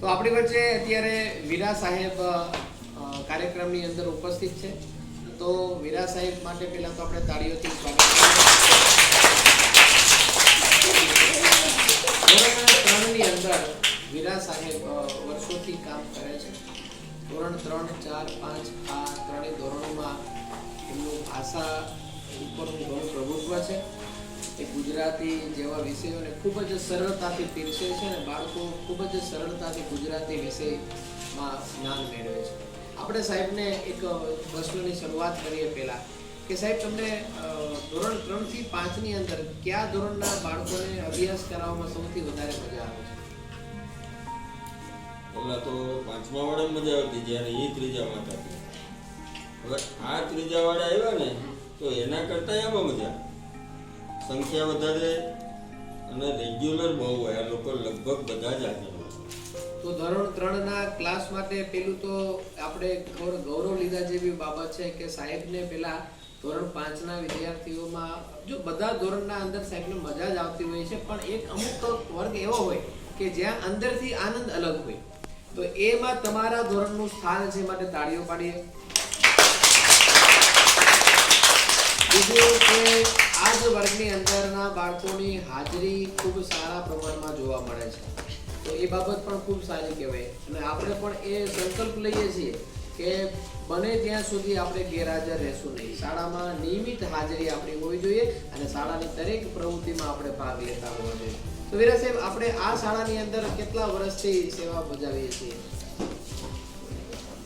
તો આપણી વચ્ચે અત્યારે વીરા સાહેબ કાર્યક્રમની અંદર ઉપસ્થિત છે. તો વીરા સાહેબ માટે પહેલા તો આપણે તાળીઓથી સ્વાગત ત્રણની અંદર વીરા સાહેબ વર્ષોથી કામ કરે છે. ધોરણ ત્રણ, ચાર, પાંચ, આ ત્રણેય ધોરણોમાં એમનું ભાષા ઉપરનું ઘણું પ્રભુત્વ છે. એ ગુજરાતી જેવા વિષયોને ખૂબ જ સરળતાથી પીરસે છે અને બાળકો ખૂબ જ સરળતાથી ગુજરાતી વિષયમાં જ્ઞાન મેળવે છે. આપણે સાહેબને એક પ્રશ્નની શરૂઆત કરીએ પહેલા કે સાહેબ, તમને ધોરણ ત્રણથી પાંચની અંદર કયા ધોરણના બાળકોને અભ્યાસ કરાવવામાં સૌથી વધારે મજા આવે છે? પહેલાં તો પાંચમા વાળા મજા આવતી, જ્યારે એ ત્રીજા માં હતા હવે આ ત્રીજા વાળા આવ્યા ને, તો એના કરતા એમાં મજા સંખ્યા વધારે અને રેગ્યુલર બહુ હોય. આ લોકો લગભગ બધા જ હાજર તો ધોરણ ત્રણના ક્લાસ માટે પેલું તો આપણે ગૌરવ લીધા જેવી બાબત છે કે સાહેબને પેલા ધોરણ પાંચના વિદ્યાર્થીઓમાં, જો બધા ધોરણના અંદર સાહેબને મજા જ આવતી હોય છે, પણ એક અમુક વર્ગ એવો હોય કે જ્યાં અંદરથી આનંદ અલગ હોય. તો એમાં તમારા ધોરણનું સ્થાન છે માટે તાળીઓ પાડીએ. બીજું કે આ જ વર્ગની અંદરના બાળકોની હાજરી ખૂબ સારા પ્રમાણમાં જોવા મળે છે. તો એ બાબત પણ ખૂબ સારી કહેવાય. અને આપણે પણ એ સંકલ્પ લઈએ છીએ કે બને ત્યાં સુધી આપણે ગેરહાજર રહેશું નહીં. શાળામાં નિયમિત હાજરી આપણી હોવી જોઈએ અને શાળાની દરેક પ્રવૃત્તિમાં આપણે ભાગ લેતા હોવા જોઈએ. તો વીરા સાહેબ, આપણે આ શાળાની અંદર કેટલા વર્ષથી સેવા બજાવીએ છીએ?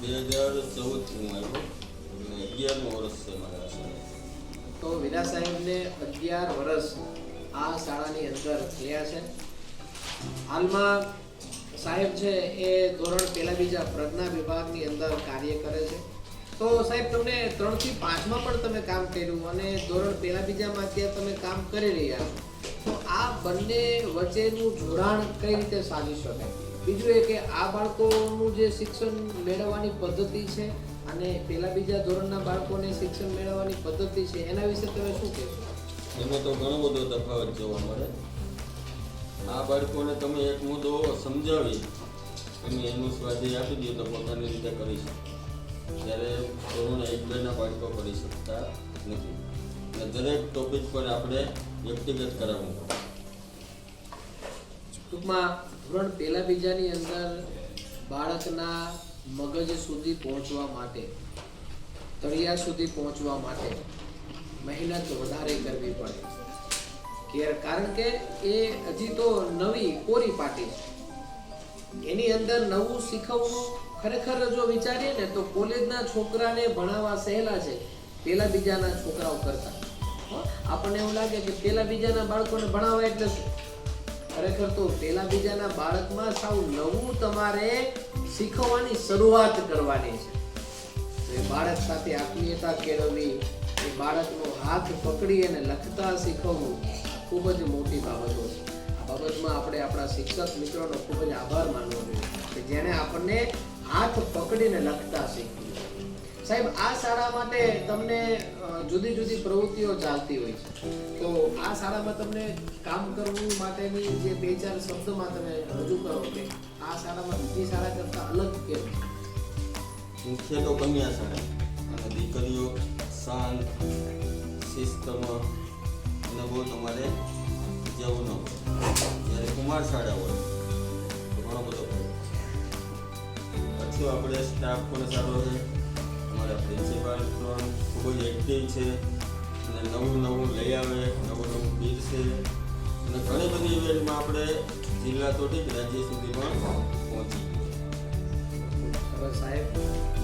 બે હજાર ચૌદથી હું આવ્યો. અને વર્ષ છે મારા આશરે તો વિના સાહેબને અગિયાર વર્ષ આ શાળાની અંદર થયા છે. હાલમાં સાહેબ છે એ ધોરણ પહેલા બીજા પ્રજ્ઞા વિભાગની અંદર કાર્ય કરે છે. તો સાહેબ, તમને ત્રણથી પાંચમાં પણ તમે કામ કર્યું અને ધોરણ પહેલા બીજામાં અત્યારે તમે કામ કરી રહ્યા તો આ બંને વચ્ચેનું જોડાણ કઈ રીતે સાધી શકાય? બીજું એ કે આ બાળકોનું જે શિક્ષણ મેળવવાની પદ્ધતિ છે અને પહેલા બીજા ધોરણના બાળકોને શિક્ષણ મેળવવાની પદ્ધતિ છે એના વિશે તમે શું કહેશો? એમાં તો ઘણો બધો તફાવત જોવા મળે. આ બાળકોને તમે એક મુદ્દો સમજાવી અને એનું સ્વાધ્યાય આપી દો તો પોતાની રીતે કરી શકે. જ્યારે ધોરણ એક બેના બાળકો કરી શકતા નથી. અને દરેક ટોપિક પર આપણે વ્યક્તિગત કરાવવું ટૂંકમાં ધોરણ પહેલા બીજાની અંદર બાળકના મગજ સુધી પહોંચવા માટે, તળિયા સુધી પહોંચવા માટે મહેનત વધારે કરવી પડે. કે કારણ કે એ હજી તો નવી કોરી પાટી છે. એની અંદર નવું શીખવવું ખરેખર જો વિચારીએ ને તો કોલેજના છોકરાને ભણાવવા સહેલા છે, પેલા બીજાના છોકરાઓ કરતા. આપણને એવું લાગે કે પેલા બીજાના બાળકોને ભણાવવા એટલે ખરેખર તો પેલા બીજાના બાળકમાં સાવ નવું તમારે શીખવવાની શરૂઆત કરવાની છે. એ બાળક સાથે આત્મીયતા કેળવવી, એ બાળકનો હાથ પકડી અને લખતા શીખવવું ખૂબ જ મોટી બાબતો છે. આ બાબતમાં આપણે આપણા શિક્ષક મિત્રોનો ખૂબ જ આભાર માનવો જોઈએ કે જેણે આપણને હાથ પકડીને લખતા શીખવ્યું. સાહેબ, આ શાળા માટે તમને જુદી જુદી પ્રવૃત્તિઓ ચાલતી હોય છે. તો આ શાળામાં તમને કામ કરવું માટેની જે બે ચાર શબ્દમાં તમે રજૂ કરો કે આ શાળામાં બીજી શાળા કરતાં અલગ કેમ? મુખ્ય તો કન્યા શાળા. અને દીકરીઓ શાંત શિસ્તમાં, અને બહુ તમારે જવું ન જ્યારે કુમાર શાળા હોય, તો ઘણો બધો પછી આપણે સ્ટાફ પણ સારો છે? અમારા પ્રિન્સિપાલ પણ ખૂબ જ એક્ટિવ છે. અને નવું નવું લઈ આવે, નવું નવું પીરશે અને ઘણી બધી ઇવેન્ટમાં આપણે જિલ્લા તો ઠીક રાજ્ય સુધી પણ પહોંચી. સાહેબ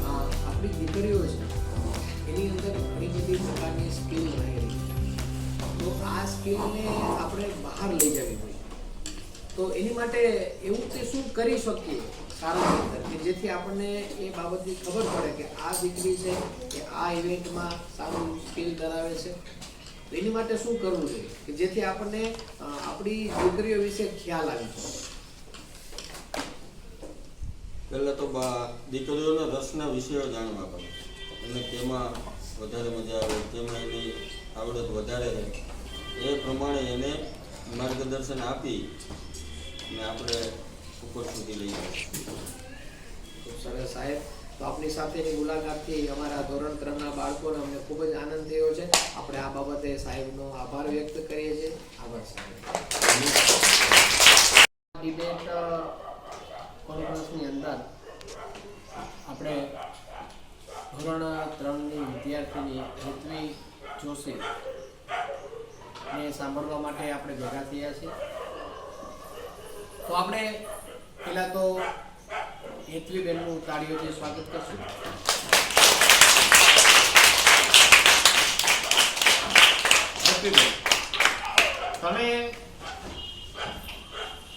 આપણી દીકરીઓ છે, એની અંદર ઘણી બધી પ્રકારની સ્કિલ રહેલી. તો આ સ્કિલને આપણે બહાર લઈ જવી જોઈએ તો એની માટે એવું તે શું કરી શકીએ? શાળાની અંદર કે જેથી આપણને એ બાબતની ખબર પડે કે આ દીકરી છે કે આ ઇવેન્ટમાં સારું સ્કિલ ધરાવે છે. એની માટે શું કરવું જોઈએ? કે જેથી આપણને આપણી દીકરીઓ વિશે ખ્યાલ આવી શકે. પહેલાં તો દીકરીઓના રસના વિષયો જાણવા પડે. અને તેમાં વધારે મજા આવે, તેમાં એની આવડત વધારે રહે. એ પ્રમાણે એને માર્ગદર્શન આપી અને આપણે ઉપર સુધી લઈ જાય સરસ. સાહેબ, તો આપની સાથેની મુલાકાતથી અમારા ધોરણ ત્રણના બાળકોને અમને ખૂબ જ આનંદ થયો છે. આપણે આ બાબતે સાહેબનો આભાર વ્યક્ત કરીએ છીએ. આભાર, સાહેબ. ડિબેટ કોન્ફરન્સની અંદર આપણે ધોરણ ત્રણની વિદ્યાર્થીની ઋત્વી જોશી ને સાંભળવા માટે આપણે ભેગા થયા છીએ. તો આપણે પહેલાં તો હેતવીબેનનું તાળીઓથી સ્વાગત કરશું. હેતવીબેન તમે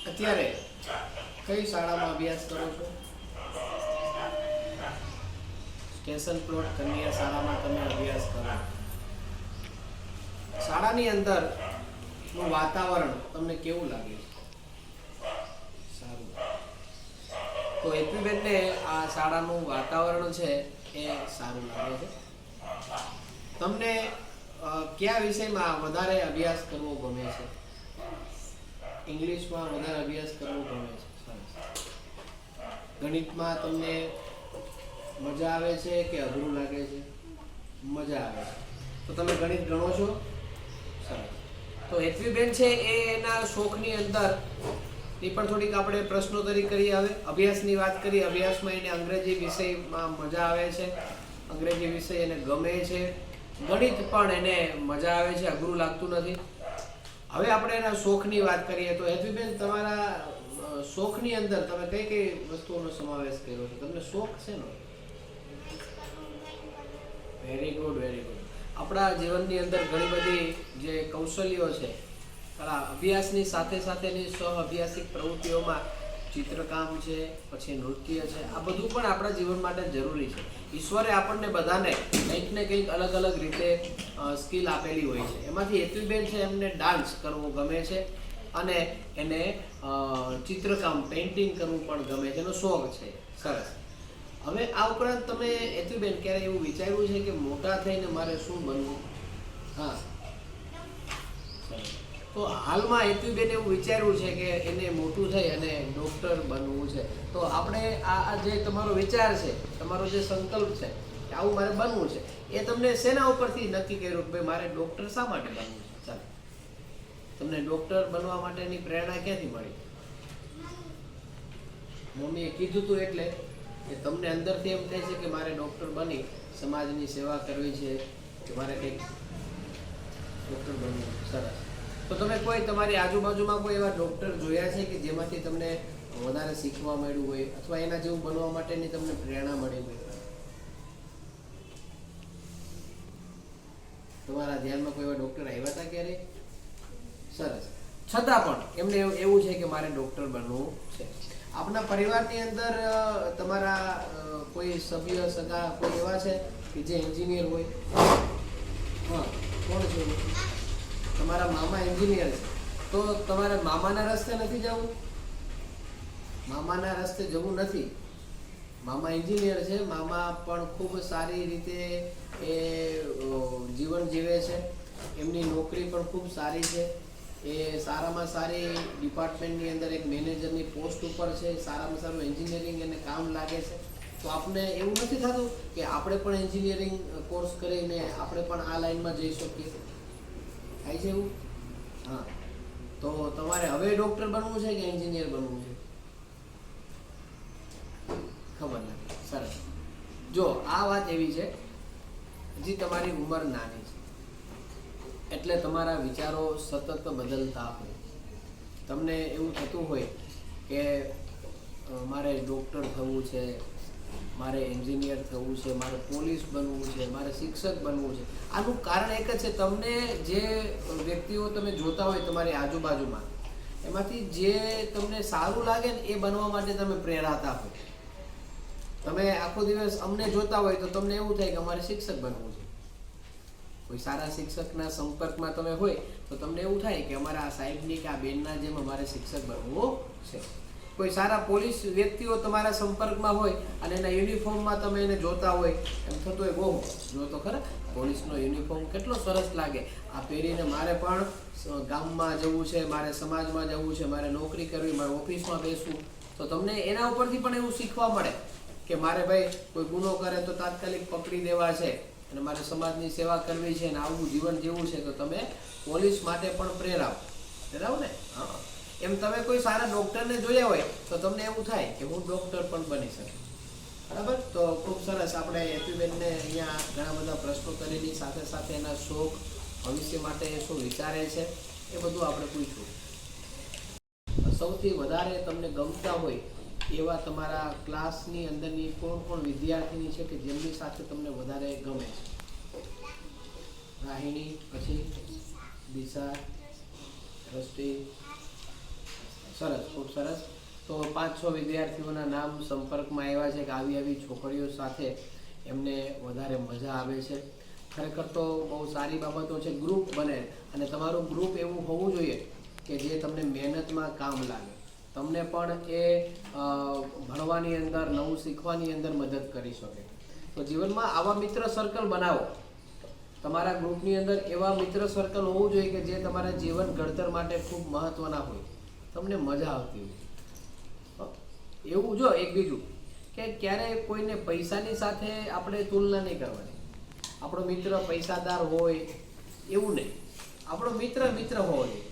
અત્યારે કઈ શાળામાં અભ્યાસ કરો છો? સ્ટેશન પ્લોટ કન્યા શાળામાં તમે અભ્યાસ કરો. શાળાની અંદરનું વાતાવરણ તમને કેવું લાગે છે સારું તો હેતવીબેનને આ શાળાનું વાતાવરણ છે એ સારું લાગે છે. તમને કયા વિષયમાં વધારે અભ્યાસ કરવો ગમે છે? ઇંગ્લિશમાં વધારે અભ્યાસ કરવો ગમે છે? ગણિતમાં તમને મજા આવે છે કે અઘરું લાગે છે? મજા આવે છે. તો તમે ગણિત ગણો છો? સરસ. તો હેતવીબેન છે એ એના શોખની અંદર એ પણ થોડીક આપણે પ્રશ્નોત્તરી કરી. હવે અભ્યાસની વાત કરી અભ્યાસમાં એને અંગ્રેજી વિષયમાં મજા આવે છે. અંગ્રેજી વિષય એને ગમે છે. ગણિત પણ એને મજા આવે છે. અઘરું લાગતું નથી. હવે આપણે એના શોખની વાત કરીએ તો હેતવીબેન, તમારા શોખની અંદર તમે કઈ કઈ વસ્તુઓનો સમાવેશ કર્યો છે? તમને શોખ છે ને? વેરી ગુડ વેરી ગુડ આપણા જીવનની અંદર ઘણી બધી જે કૌશલ્યો છે કલા અભ્યાસની સાથે સાથેની સહ અભ્યાસિક પ્રવૃત્તિઓમાં ચિત્રકામ છે, પછી નૃત્ય છે, આ બધું પણ આપણા જીવન માટે જરૂરી છે. ઈશ્વરે આપણને બધાને કંઈક ને કંઈક અલગ અલગ રીતે સ્કિલ આપેલી હોય છે. એમાંથી હેતુબેન છે, એમને ડાન્સ કરવો ગમે છે અને એને ચિત્રકામ, પેઇન્ટિંગ કરવું પણ ગમે છે. એનો શોખ છે. સરસ. હવે આ ઉપરાંત તમે હેતુબેન ક્યારે એવું વિચાર્યું છે કે મોટા થઈને મારે શું બનવું? હા. તો હાલમાં હેતુબેન એવું વિચાર્યું છે કે એને મોટું થઈ અને ડૉક્ટર બનવું છે. તો આપણે આ જે તમારો વિચાર છે, તમારો જે સંકલ્પ છે કે આવું મારે બનવું છે, એ તમને શેના ઉપરથી નક્કી કર્યું કે ભાઈ મારે ડૉક્ટર શા માટે બનવું છે? ચાલો. તમને ડૉક્ટર બનવા માટેની પ્રેરણા ક્યાંથી મળી? મમ્મીએ કીધું હતું એટલે કે તમને અંદરથી એમ કહે છે કે મારે ડૉક્ટર બની, સમાજની સેવા કરવી છે, કે મારે કંઈક ડૉક્ટર બનવું સરસ. તો તમે કોઈ તમારી આજુબાજુમાં કોઈ એવા ડૉક્ટર જોયા છે કે જેમાંથી તમને વધારે શીખવા મળ્યું હોય અથવા એના જેવું બનવા માટેની તમને પ્રેરણા મળી હોય? તમારા ધ્યાનમાં કોઈ એવા ડૉક્ટર આવ્યા હતા ક્યારે? સરસ. છતાં પણ એમને એવું- છે કે મારે ડૉક્ટર બનવું છે. આપના પરિવારની અંદર તમારા કોઈ સભ્ય, સગા કોઈ એવા છે કે જે એન્જિનિયર હોય? હા, કોણ છે? તમારા મામા એન્જિનિયર છે. તો તમારે મામાના રસ્તે નથી જવું? મામાના રસ્તે જવું નથી. મામા એન્જિનિયર છે, મામા પણ ખૂબ સારી રીતે એ જીવન જીવે છે. એમની નોકરી પણ ખૂબ સારી છે. એ સારામાં સારી ડિપાર્ટમેન્ટની અંદર એક મેનેજરની પોસ્ટ ઉપર છે, સારામાં સારું એન્જિનિયરિંગ એને કામ લાગે છે. તો આપને એવું નથી થતું કે આપણે પણ એન્જિનિયરિંગ કોર્સ કરીને આપણે પણ આ લાઈનમાં જઈ શકીએ? થાય છે એવું? હા. તો તમારે હવે ડૉક્ટર બનવું છે કે એન્જિનિયર બનવું છે? ખબર નથી. સરસ. જો, આ વાત એવી છે, હજી તમારી ઉંમર નાની છે. એટલે તમારા વિચારો સતત બદલતા હોય તમને એવું થતું હોય કે મારે ડૉક્ટર થવું છે મારે એન્જિનિયર થવું છે, મારે પોલીસ બનવું છે, મારે શિક્ષક બનવું છે. આનું કારણ એક જ છે, તમને જે વ્યક્તિઓ તમે જોતા હોય તમારી આજુબાજુમાં, એમાંથી જે તમને સારું લાગે ને એ બનવા માટે તમે પ્રેરાતા હોય તમે આખો દિવસ અમને જોતા હોય તો તમને એવું થાય કે અમારે શિક્ષક બનવું છે. કોઈ સારા શિક્ષકના સંપર્કમાં તમે હોય તો તમને એવું થાય કે અમારા આ સાહેબની કે આ બેનના જેમ અમારે શિક્ષક બનવું છે. કોઈ સારા પોલીસ વ્યક્તિઓ તમારા સંપર્કમાં હોય અને એના યુનિફોર્મમાં તમે એને જોતા હોય, એમ થતું હોય, બહુ જો તો ખરા, પોલીસનો યુનિફોર્મ કેટલો સરસ લાગે. આ પહેરીને મારે પણ ગામમાં જવું છે, મારે સમાજમાં જવું છે, મારે નોકરી કરવી, મારે ઓફિસમાં બેસવું. તો તમને એના ઉપરથી પણ એવું શીખવા મળે કે મારે ભાઈ કોઈ ગુનો કરે તો તાત્કાલિક પકડી દેવા છે અને મારે સમાજની સેવા કરવી છે અને આવું જીવન જીવવું છે, તો તમે પોલીસ માટે પણ પ્રેરાવો પ્રેરાવ ને? હા. એમ તમે કોઈ સારા ડૉક્ટરને જોયા હોય, તો તમને એવું થાય કે હું ડૉક્ટર પણ બની શકું. બરાબર? તો ખૂબ સરસ. આપણે એપીબેનને અહીંયા ઘણા બધા પ્રશ્નો કરેલી. સાથે સાથે એના શોખ ભવિષ્ય માટે શું વિચારે છે, એ બધું આપણે પૂછ્યું સૌથી વધારે તમને ગમતા હોય એવા તમારા ક્લાસની અંદરની કોણ કોણ વિદ્યાર્થીની છે કે જેમની સાથે તમને વધારે ગમે છે? રાહિણી, પછી દિશા દ્રષ્ટિ સરસ, ખૂબ સરસ. તો પાંચ છ વિદ્યાર્થીઓના નામ સંપર્કમાં આવ્યા છે કે આવી આવી છોકરીઓ સાથે એમને વધારે મજા આવે છે. ખરેખર તો બહુ સારી બાબતો છે ગ્રુપ બને અને તમારું ગ્રુપ એવું હોવું જોઈએ કે જે તમને મહેનતમાં કામ લાગે. તમને પણ એ ભણવાની અંદર, નવું શીખવાની અંદર મદદ કરી શકે. તો જીવનમાં આવા મિત્ર સર્કલ બનાવો. તમારા ગ્રુપની અંદર એવા મિત્ર સર્કલ હોવું જોઈએ કે જે તમારા જીવન ઘડતર માટે ખૂબ મહત્વના હોય. તમને મજા આવતી હોય. એવું જો એક બીજું, કે ક્યારે કોઈને પૈસાની સાથે આપણે તુલના નહીં કરવાની. આપણો મિત્ર પૈસાદાર હોય, એવું નહીં. આપણો મિત્ર મિત્ર હોવો જોઈએ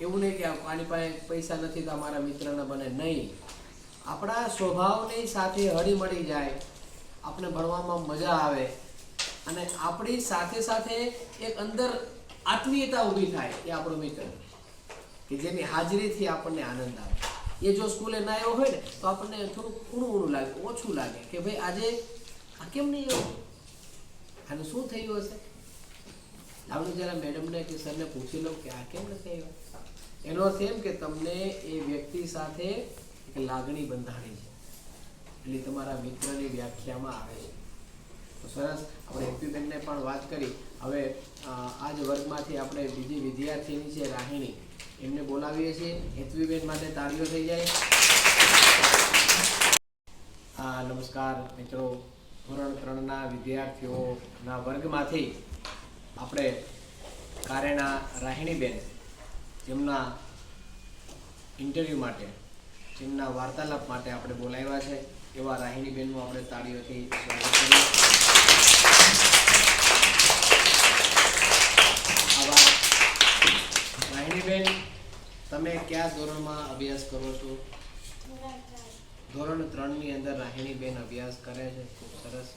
એવું નહીં કે આની પાસે પૈસા નથી તો અમારા મિત્રને બને નહીં. આપણા સ્વભાવની સાથે હળી મળી જાય. આપણે ભણવામાં મજા આવે. અને આપણી સાથે સાથે એક અંદર આત્મીયતા ઊભી થાય એ આપણો મિત્ર. કે જેની હાજરીથી આપણને આનંદ આવે. એ જો સ્કૂલે ના આવ્યો હોય ને, તો આપણને થોડું ઊણું ઊણું લાગે, ઓછું લાગે કે ભાઈ આજે આ કેમ નહીં આવ્યો? આનું શું થયું હશે? આપણે જરા મેડમને કે સરને પૂછી લો કે આ કેમ નથી આવ્યો? એનો અર્થ એમ કે તમને એ વ્યક્તિ સાથે એક લાગણી બંધાણી છે. એટલે તમારા મિત્રની વ્યાખ્યામાં આવે છે. તો સરસ, આપણે હેપીબેનને પણ વાત કરી. હવે આ જ વર્ગમાંથી આપણે બીજી વિદ્યાર્થીની છે રાહિણી. એમને બોલાવીએ છીએ. હેતવીબેન માટે તાળીઓ થઈ જાય. હા, નમસ્કાર મિત્રો. ધોરણ ત્રણના વિદ્યાર્થીઓના વર્ગમાંથી આપણે કારેના રાહિણીબેન જેમના ઇન્ટરવ્યૂ માટે, જેમના વાર્તાલાપ માટે આપણે બોલાવ્યા છે. એવા રાહિણીબેનનું આપણે તાળીઓથી સ્વાગત કરીએ આભાર રાહિણીબેન તમે કયા ધોરણમાં અભ્યાસ કરો છો? ધોરણ ત્રણની અંદર રાહિણીબેન અભ્યાસ કરે છે. ખૂબ સરસ.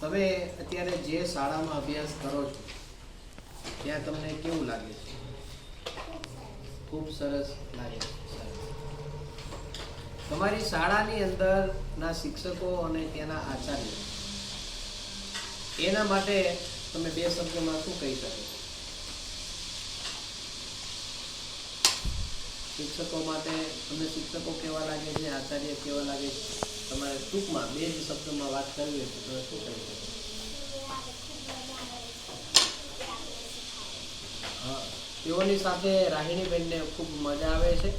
તમે અત્યારે જે શાળામાં અભ્યાસ કરો છો, ત્યાં તમને કેવું લાગે છે? ખૂબ સરસ લાગે છે. તમારી શાળાની અંદરના શિક્ષકો અને ત્યાંના આચાર્ય, એના માટે તમે બે શબ્દમાં શું કહી શકો? છો શિક્ષકો માટે તમને શિક્ષકો કેવા લાગે છે, આચાર્ય કેવા લાગે છે? તમારે ટૂંકમાં બે જ શબ્દોમાં વાત કરવી હોય તો તમે શું કરી શકો? હા, તેઓની સાથે રાહિણીબેનને ખૂબ મજા આવે છે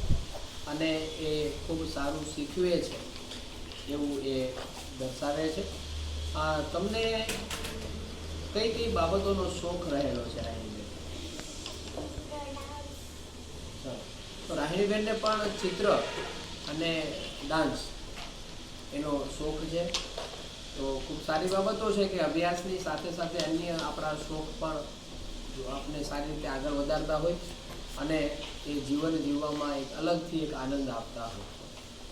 અને એ ખૂબ સારું શીખવે છે એવું એ દર્શાવે છે. તમને કઈ કઈ બાબતોનો શોખ રહેલો છે રાહિણીબેન સરસ. તો રાહિણીબેનને પણ ચિત્ર અને ડાન્સ એનો શોખ છે. તો ખૂબ સારી બાબતો છે કે અભ્યાસની સાથે સાથે અન્ય આપણા શોખ પણ જો આપણે સારી રીતે આગળ વધારતા હોય અને એ જીવન જીવવામાં એક અલગથી એક આનંદ આપતા હોય.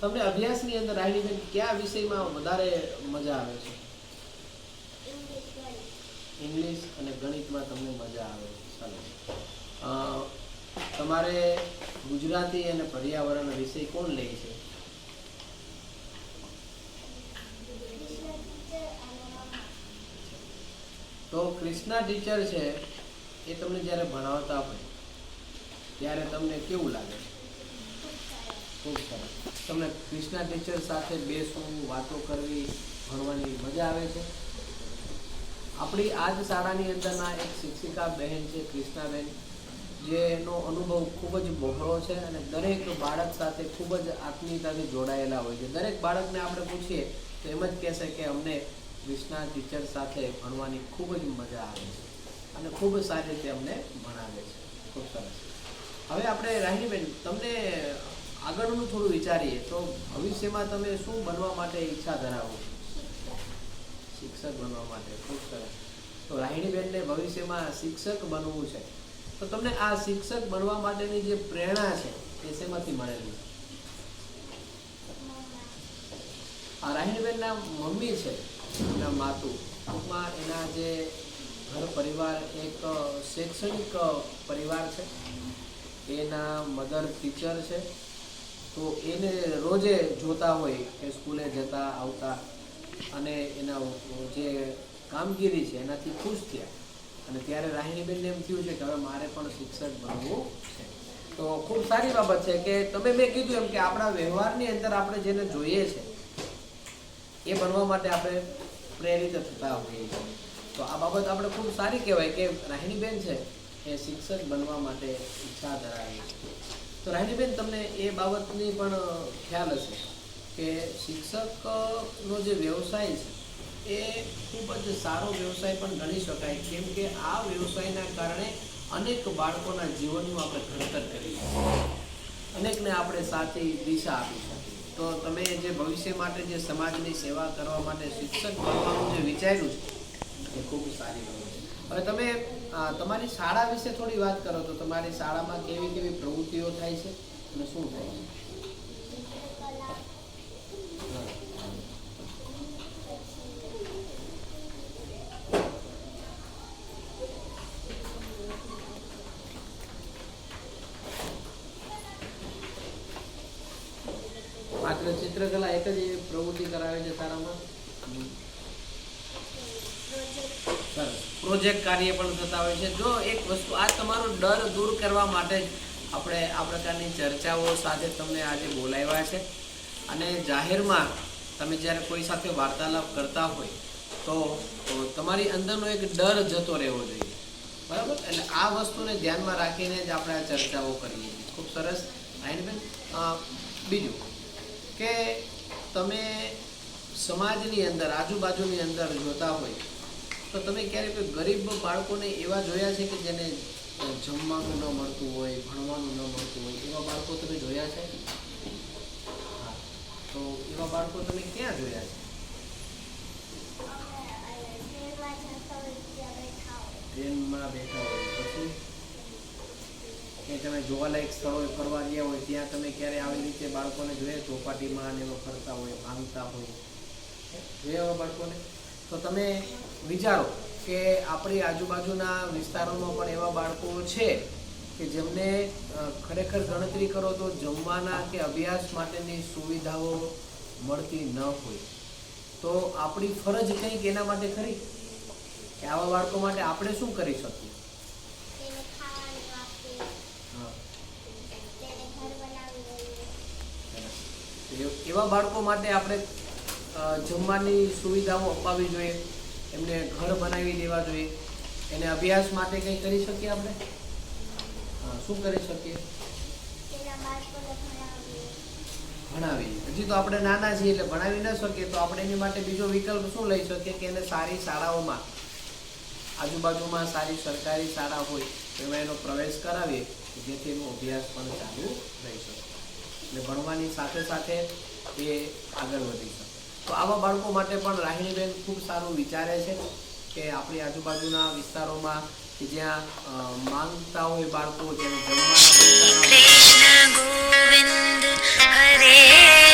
તમને અભ્યાસની અંદર રાહિણીબેન કયા વિષયમાં વધારે મજા આવે છે? ઇંગ્લિશ અને ગણિતમાં તમને મજા આવે છે. અ, તમારે ગુજરાતી અને પર્યાવરણ વિષય કોણ લે છે? તો ક્રિષ્ના ટીચર છે, એ તમને જ્યારે ભણાવતા હોય, ત્યારે તમને કેવું લાગે? ખૂબ સરસ. તમને ક્રિષ્ના ટીચર સાથે બેસવું, વાતો કરવી, ભણવાની મજા આવે છે? આપણી આ જ શાળાની અંદરના એક શિક્ષિકા બહેન છે ક્રિષ્નાબેન જેનો અનુભવ ખૂબ જ બહોળો છે અને દરેક બાળક સાથે ખૂબ જ આત્મીયતાથી જોડાયેલા હોય છે. દરેક બાળકને આપણે પૂછીએ તો એમ જ કહેશે કે અમને ક્રિષ્ના ટીચર સાથે ભણવાની ખૂબ જ મજા આવે છે અને ખૂબ સારી રીતે અમને ભણાવે છે. ખૂબ સરસ. હવે આપણે રાહિણીબેન તમને આગળનું થોડું વિચારીએ તો ભવિષ્યમાં તમે શું બનવા માટે ઈચ્છા ધરાવો? શિક્ષક બનવા માટે. ખૂબ સરસ. તો રાહિણીબેનને ભવિષ્યમાં શિક્ષક બનવું છે. તો તમને આ શિક્ષક બનવા માટેની જે પ્રેરણા છે, એ શેમાંથી મળેલી? આ રાહિણીબેનના મમ્મી છે, એના માતુ. ટૂંકમાં એના જે ઘર પરિવાર, એક શૈક્ષણિક પરિવાર છે. એના મધર ટીચર છે. તો એને રોજે જોતા હોય કે સ્કૂલે જતા, આવતા. અને એના જે કામગીરી છે, એનાથી ખુશ થયા. અને ત્યારે રાહિણીબેનને એમ થયું છે કે હવે મારે પણ શિક્ષક બનવું છે. તો ખૂબ સારી બાબત છે કે તમે મેં કીધું એમ કે આપણા વ્યવહારની અંદર આપણે જેને જોઈએ છે, એ બનવા માટે આપણે પ્રેરિત થતા હોઈએ છીએ. તો આ બાબત આપણે ખૂબ સારી કહેવાય કે રાહિણીબેન છે એ શિક્ષક બનવા માટે ઈચ્છા ધરાવે છે. તો રાહિણીબેન તમને એ બાબતની પણ ખ્યાલ હશે કે શિક્ષકનો જે વ્યવસાય છે એ ખૂબ જ સારો વ્યવસાય પણ ગણી શકાય. કેમ કે આ વ્યવસાયના કારણે અનેક બાળકોના જીવનનું આપણે ઘડતર કરી અનેકને આપણે સાચી દિશા આપી શકીએ. તો તમે જે ભવિષ્ય માટે જે સમાજની સેવા કરવા માટે શિક્ષક બનવાનું જે વિચાર્યું છે, એ ખૂબ સારી બાબત હવે તમે તમારી શાળા વિશે થોડી વાત કરો તો તમારી શાળામાં કેવી કેવી પ્રવૃત્તિઓ થાય છે અને શું થાય છે હા. માત્ર ચિત્રકલા એક જ પ્રવૃત્તિ કરાવે છે સરસ. પ્રોજેક્ટ કાર્ય પણ થતા હોય છે. જો એક વસ્તુ, આ તમારો ડર દૂર કરવા માટે જ આપણે આ પ્રકારની ચર્ચાઓ સાથે તમને આજે બોલાવ્યા છે. અને જાહેરમાં તમે જ્યારે કોઈ સાથે વાર્તાલાપ કરતા હોય, તો તમારી અંદરનો એક ડર જતો રહેવો જોઈએ. બરાબર? એટલે આ વસ્તુને ધ્યાનમાં રાખીને જ આપણે આ ચર્ચાઓ કરીએ છીએ. ખૂબ સરસ. આઈનબેન બીજું? કે તમે સમાજની અંદર આજુબાજુની અંદર જોતા હોય તો તમે ક્યારેક ગરીબ બાળકોને એવા જોયા છે કે જેને જમવાનું ન મળતું હોય ભણવાનું ન મળતું હોય એવા બાળકો તમે જોયા છે? તો એવા બાળકો તમે ક્યાં જોયા છે? ટ્રેનમાં બેઠા હોય પછી? કે તમે જોવાલાયક સ્થળોએ ફરવા ગયા હોય, ત્યાં તમે ક્યારે આવી રીતે બાળકોને જોઈએ ચોપાટીમાં ને એમાં ફરતા હોય ભાંગતા હોય. જોયા એવા બાળકોને? તો તમે વિચારો કે આપણી આજુબાજુના વિસ્તારોમાં પણ એવા બાળકો છે કે જેમને ખરેખર ગણતરી કરો તો જમવાના કે અભ્યાસ માટેની સુવિધાઓ મળતી ન હોય. તો આપણી ફરજ કંઈક એના માટે ખરી? કે આવા બાળકો માટે આપણે શું કરી શકીએ હા એ- એવા બાળકો માટે આપણે જમવાની સુવિધાઓ અપાવવી જોઈએ. એમને ઘર બનાવી દેવા જોઈએ. એને અભ્યાસ માટે કંઈ કરી શકીએ આપણે? હા શું કરી શકીએ? ભણાવી હજી તો આપણે નાના છીએ એટલે ભણાવી ન શકીએ. તો આપણે એની માટે બીજો વિકલ્પ શું લઈ શકીએ કે એને સારી શાળાઓમાં આજુબાજુમાં સારી સરકારી શાળા હોય એમાં એનો પ્રવેશ કરાવીએ જેથી એનો અભ્યાસ પણ ચાલુ રહી શકે. એટલે ભણવાની સાથે સાથે એ આગળ વધી શકે. તો આવા બાળકો માટે પણ રાહિણીબેન ખૂબ સારું વિચારે છે કે આપણી આજુબાજુના વિસ્તારોમાં કે જ્યાં માંગતા હોય બાળકો જેને જમવાના પૈસા